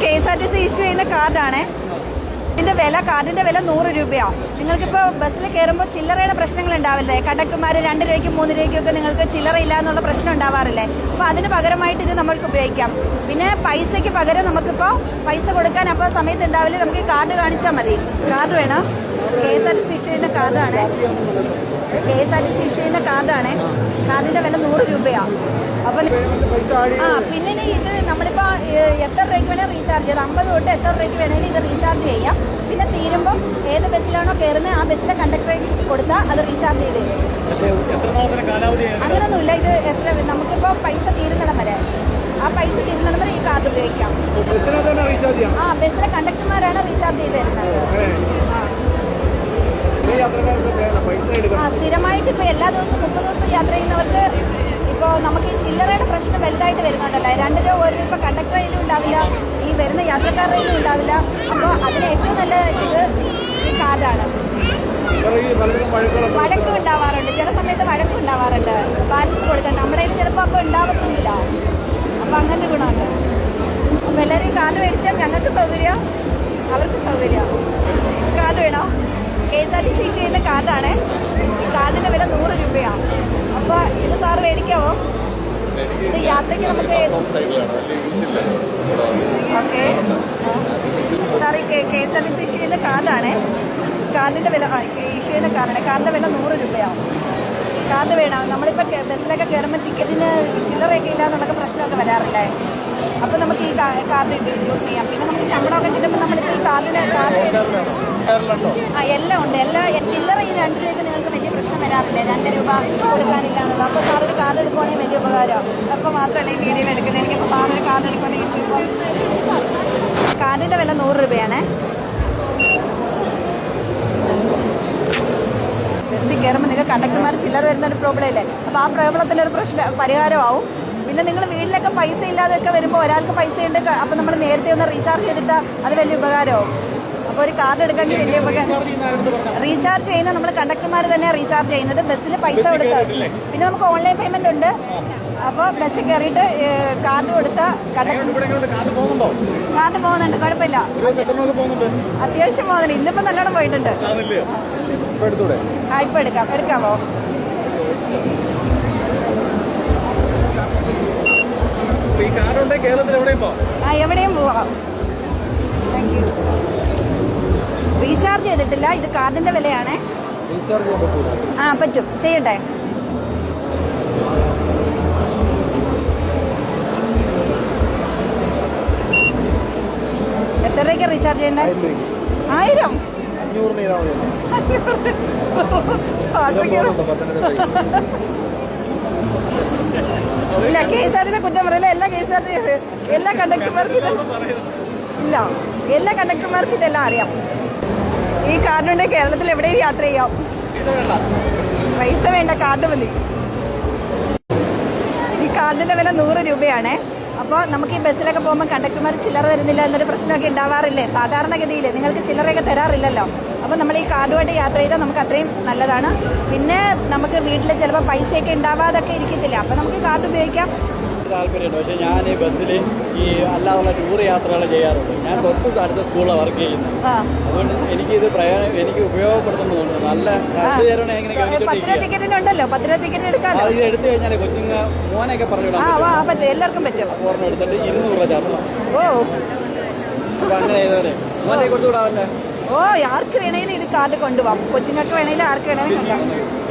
K S R T C issue ചെയ്യുന്ന കാർഡാണേ ഇതിന്റെ വില കാർഡിന്റെ വില നൂറ് രൂപയാണ് നിങ്ങൾക്കിപ്പോൾ ബസ്സിൽ കയറുമ്പോൾ ചില്ലറയുടെ പ്രശ്നങ്ങൾ ഉണ്ടാവില്ലേ? കണ്ടക്ടർമാർ രണ്ട് രൂപയ്ക്കും മൂന്ന് രൂപയ്ക്കും ഒക്കെ നിങ്ങൾക്ക് ചില്ലറ ഇല്ല എന്നുള്ള പ്രശ്നം ഉണ്ടാവാറില്ലേ? അപ്പോൾ അതിന് പകരമായിട്ട് ഇത് നമ്മൾക്ക് ഉപയോഗിക്കാം. പിന്നെ പൈസയ്ക്ക് പകരം നമുക്കിപ്പോൾ പൈസ കൊടുക്കാൻ അപ്പോൾ സമയത്ത് ഉണ്ടാവില്ല? നമുക്ക് കാർഡ് കാണിച്ചാൽ മതി. കാർഡ് വേണം. K S R T C issue ചെയ്യുന്ന കാർഡാണ് K S R T C ചെയ്യുന്ന കാർഡാണ്. കാർഡിന്റെ വില നൂറ് രൂപയാണ് അപ്പോൾ ആ പിന്നെ ഇത് നമ്മളിപ്പോ എത്ര രൂപയ്ക്ക് വേണേൽ റീചാർജ് ചെയ്യാം. അമ്പത് തൊട്ട് എത്ര രൂപയ്ക്ക് വേണേലും ഇത് റീചാർജ് ചെയ്യാം. പിന്നെ തീരുമ്പം ഏത് ബസ്സിലാണോ കയറുന്നത് ആ ബസ്സിലെ കണ്ടക്ടറെ കൊടുത്താൽ അത് റീചാർജ് ചെയ്ത്. തരും അങ്ങനൊന്നുമില്ല. ഇത് എത്ര നമുക്കിപ്പോൾ പൈസ തീരുന്നിടം വരെ. ആ പൈസ തീരുന്നിടം വരെ ഈ കാർഡ് ഉപയോഗിക്കാം. ആ ബസ്സിലെ കണ്ടക്ടർമാരാണ് റീചാർജ് ചെയ്ത് തരുന്നത് ആ. ആ സ്ഥിരമായിട്ട് ഇപ്പോൾ എല്ലാ ദിവസവും മുപ്പത് ദിവസം യാത്ര ചെയ്യുന്നവർക്ക് ഇപ്പോൾ നമുക്ക് ഈ ചില്ലറയുടെ പ്രശ്നം വലുതായിട്ട് വരുന്നുണ്ടല്ലോ. രണ്ട് രൂപ ഒരു രൂപ കണ്ടക്ടർ കയ്യിലും ഉണ്ടാവില്ല ഈ വരുന്ന യാത്രക്കാരുടെ കയ്യിലും ഉണ്ടാവില്ല. അപ്പോൾ അതിന് ഏറ്റവും നല്ല ഇത് ഈ കാർഡാണ് വഴക്കും ഉണ്ടാവാറുണ്ട്. ചില സമയത്ത് വഴക്കും ഉണ്ടാവാറുണ്ട്. ബാലൻസ് കൊടുക്കാൻ. നമ്മുടെ കയ്യിൽ ചിലപ്പോൾ അപ്പോൾ ഉണ്ടാവത്തുമില്ല. അപ്പോൾ അങ്ങനെ ഗുണമുണ്ട്. അപ്പോൾ എല്ലാവരും കാർഡ് മേടിച്ചാൽ ഞങ്ങൾക്ക് സൗകര്യം. എസ് ആർ ടി സി ചെയ്യുന്ന കാർഡാണ്. ഈ കാർഡിന്റെ വില നൂറ് രൂപയാണ്. അപ്പൊ ഇത് സാർ മേടിക്കാവോ? ഇത് യാത്രയ്ക്ക് നമുക്ക് ഓക്കെ. സാർ ഈ K S R T C ചെയ്യുന്ന കാർഡാണ്. കാർഡിന്റെ വില ഇഷ്യൂ ചെയ്യുന്ന കാർഡാണ്. കാർഡിന്റെ വില നൂറ് രൂപയാവും കാർഡ് വേണം. നമ്മളിപ്പോൾ ബസ്സിലൊക്കെ കയറുമ്പോൾ ടിക്കറ്റിന് ചില്ലറയൊക്കെ ഇല്ല എന്നൊക്കെ പ്രശ്നമൊക്കെ വരാറില്ലേ? അപ്പോൾ നമുക്ക് ഈ കാർഡ് യൂസ് ചെയ്യാം. പിന്നെ നമുക്ക് ശമ്പളമൊക്കെ കിട്ടുമ്പോൾ നമ്മളിപ്പോൾ ഈ കാർഡിന് കാർഡ് ആ എല്ലാം ഉണ്ട്. എല്ലാ ചില്ലറ ഈ രണ്ട് രൂപയ്ക്ക് നിങ്ങൾക്ക് വലിയ പ്രശ്നം വരാറില്ലേ? രണ്ട് രൂപ കൊടുക്കാനില്ല എന്നുള്ളത് അപ്പോൾ സാർ ഒരു കാർഡ് എടുക്കുവാണെങ്കിൽ വലിയ ഉപകാരം. അപ്പോൾ മാത്രമല്ല ഈ വീഡിയോയിൽ എടുക്കുന്നത്? എനിക്കിപ്പോൾ സാർ ഒരു കാർഡ് എടുക്കുവാണെങ്കിൽ കാർഡിന്റെ വില നൂറ് രൂപയാണ്. ബസ്സിൽ കയറുമ്പോൾ നിങ്ങൾക്ക് കണ്ടക്ടർമാർ ചില്ലറ തരുന്ന ഒരു പ്രോബ്ലം ഇല്ലേ? അപ്പോൾ ആ പ്രോബ്ലത്തിനൊരു പ്രശ്നം പരിഹാരമാവും. പിന്നെ നിങ്ങൾ വീട്ടിലൊക്കെ പൈസ ഇല്ലാതെയൊക്കെ വരുമ്പോൾ ഒരാൾക്ക് പൈസ ഉണ്ട് അപ്പോൾ നമ്മൾ നേരത്തെ ഒന്ന് റീചാർജ് ചെയ്തിട്ടാൽ അത് വലിയ ഉപകാരമാവും. അപ്പോൾ ഒരു കാർഡ് എടുക്കാമെങ്കിൽ വലിയ പറഞ്ഞാൽ റീചാർജ് ചെയ്യുന്ന നമ്മൾ കണ്ടക്ടർമാർ തന്നെ റീചാർജ് ചെയ്യുന്നത്. ബസ്സിൽ പൈസ കൊടുത്ത് പിന്നെ നമുക്ക് ഓൺലൈൻ പേയ്മെന്റ് ഉണ്ട്. അപ്പോൾ ബസ്സിൽ കയറിയിട്ട് കാർഡ് കൊടുത്ത കാർഡ് പോകുന്നുണ്ടോ? കുഴപ്പമില്ല. അത്യാവശ്യം പോകുന്നുണ്ട്. ഇന്നിപ്പോൾ നല്ലോണം പോയിട്ടുണ്ട്. ആ ഇപ്പം എടുക്കാം. എടുക്കാമോ ആ എവിടെയും പോവാം. താങ്ക് യു റീചാർജ് ചെയ്തിട്ടില്ല. ഇത് കാർഡിന്റെ വിലയാണ്. ആ പറ്റും. ചെയ്യട്ടെ. എത്ര രൂപയ്ക്ക് റീചാർജ് ചെയ്യണ്ടേ? ആയിരം ഇല്ല കെ എസ് ആർ ടി കുറ്റം പറയില്ല? എല്ലാ കെ എസ് ആർ ടി എല്ലാ കണ്ടക്ടർമാർക്കും ഇല്ല. എല്ലാ കണ്ടക്ടർമാർക്കും ഇതെല്ലാം അറിയാം. ഈ കാർഡുണ്ട് കേരളത്തിൽ എവിടെയും യാത്ര ചെയ്യാം. പൈസ വേണ്ട കാർഡ് മതി. ഈ കാർഡിന്റെ വില നൂറ് രൂപയാണേ. അപ്പോൾ നമുക്ക് ഈ ബസ്സിലൊക്കെ പോകുമ്പോൾ കണ്ടക്ടർമാർ ചില്ലറ തരുന്നില്ല എന്നൊരു പ്രശ്നമൊക്കെ ഉണ്ടാവാറില്ലേ? സാധാരണഗതിയിൽ നിങ്ങൾക്ക് ചില്ലറയൊക്കെ തരാറില്ലല്ലോ. അപ്പോൾ നമ്മൾ ഈ കാർഡുമായിട്ട് യാത്ര ചെയ്താൽ നമുക്ക് അത്രയും നല്ലതാണ്. പിന്നെ നമുക്ക് വീട്ടിൽ ചിലപ്പോൾ പൈസയൊക്കെ ഉണ്ടാവാതൊക്കെ ഇരിക്കത്തില്ല. അപ്പോൾ നമുക്ക് കാർഡ് ഉപയോഗിക്കാം. താല്പര്യമുണ്ട്. പക്ഷേ ഞാൻ ഈ ബസ്സിൽ ഈ അല്ലാതുള്ള ടൂർ യാത്രകൾ ചെയ്യാറുണ്ട്. ഞാൻ തൊട്ട് അടുത്ത സ്കൂളിലാണ് വർക്ക് ചെയ്യുന്നത്. അതുകൊണ്ട് എനിക്ക് ഇത് പ്രയോജനം എനിക്ക് ഉപയോഗപ്പെടുത്തുന്നതുകൊണ്ട് നല്ല രണ്ടു പേരാണ് എങ്ങനെ ഇത് എടുത്തു കഴിഞ്ഞാൽ കൊച്ചുങ്ങ മോനൊക്കെ പറഞ്ഞു എല്ലാവർക്കും പറ്റും. ഓർമ്മ എടുത്തിട്ട് ഇരുന്നൂറ് രൂപ ചാർജ് അങ്ങനെ ചെയ്തവരെ. മോനെ കൊടുത്തു വിടാമല്ലേ ഓ ആർക്ക് വേണേലും ഇത് കാർഡ് കൊണ്ടുപോകാം കൊച്ചിങ്ങൾക്ക് വേണേലും ആർക്ക് വേണേലും കൊണ്ടുപോകാം